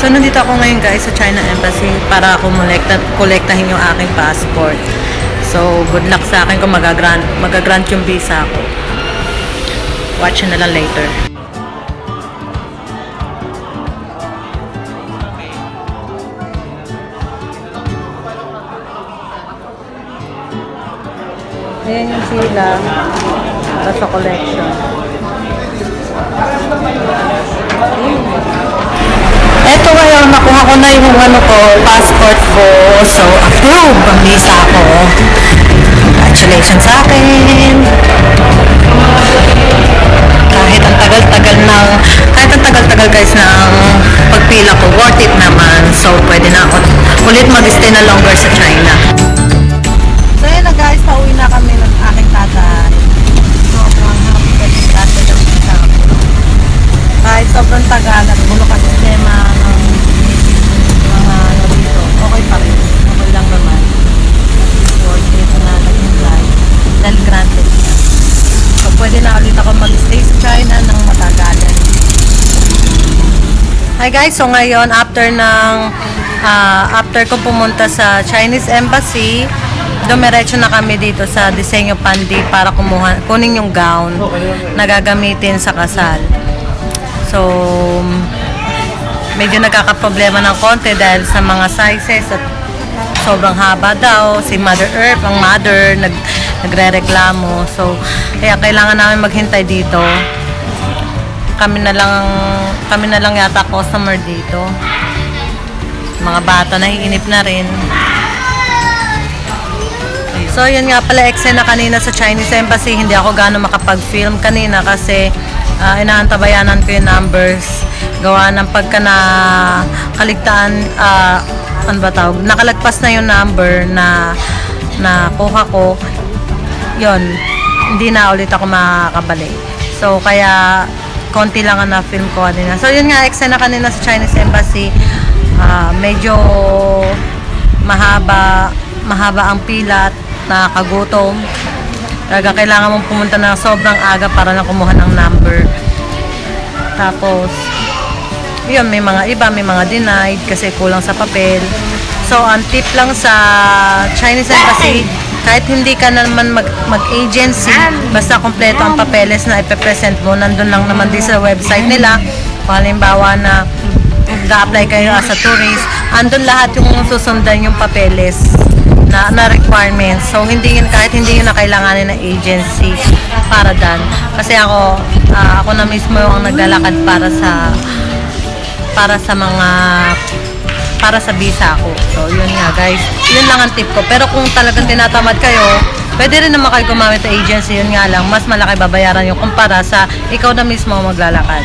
So, nandito ako ngayon guys sa China Embassy para kumulekta, kolektahin yung aking passport. So, good luck sa akin kung magagrant, magagrant yung visa ko. Watch na lang later. Ayan yung sila para sa collection. Ko na yung ano ko, passport ko. So, approve ang visa ko. Congratulations sa akin. Kahit ang tagal-tagal ng, kahit ang tagal-tagal guys ng pagpila ko, worth it naman. So, pwede na ako ulit mag-stay na longer sa China. So, yun na guys, pauwi na kami ng aking tatay. Sobrang happy kasi tatay ng kahit sobrang tagal at bulok ang sistema ng mga ano dito, okay pa rin. Okay lang naman. Worth it na nag-apply dahil granted na. So, pwede na ulit ako mag-stay sa China ng matagalan. Hi guys, so ngayon after ng ah, after ko pumunta sa Chinese Embassy, dumiretso na kami dito sa Disenyo Pandi para kumuha, kunin yung gown na gagamitin sa kasal. So, medyo nagkakaproblema ng konti dahil sa mga sizes at sobrang haba daw. Si Mother Earth, ang mother, nag, nagre-reklamo. So, kaya kailangan namin maghintay dito. Kami na lang, kami na lang yata customer dito. Mga bata naiinip na rin. So, yun nga pala, eksena kanina sa Chinese Embassy, hindi ako gaano makapag-film kanina kasi uh, inaantabayanan ko yung numbers. Gawa ng pagka na kaligtaan, ah, ano ba tawag, nakalagpas na yung number na na kuha ko, yun, hindi na ulit ako makakabalik. So, kaya konti lang ang na-film ko kanina. So, yun nga, eksena kanina sa Chinese Embassy, ah, medyo mahaba, mahaba ang pila at nakakagutom. Talaga kailangan mong pumunta na sobrang aga para lang kumuha ng number. Tapos, yun, may mga iba, may mga denied kasi kulang sa papel. So, ang tip lang sa Chinese Embassy, kahit hindi ka naman mag, mag-agency, basta kompleto ang papeles na ipepresent mo, nandun lang naman din sa website nila. Halimbawa na mag-apply kayo as a tourist, andun lahat yung susundan yung papeles na, na requirements. So, hindi yun, kahit hindi yun na kailanganin ng agency para dan. Kasi ako, ah, ako na mismo ang naglalakad para sa para sa mga para sa visa ko. So, yun nga guys. Yun lang ang tip ko. Pero kung talagang tinatamad kayo, pwede rin naman kayo gumamit ng agency. Yun nga lang, mas malaki babayaran yung kumpara sa ikaw na mismo maglalakad.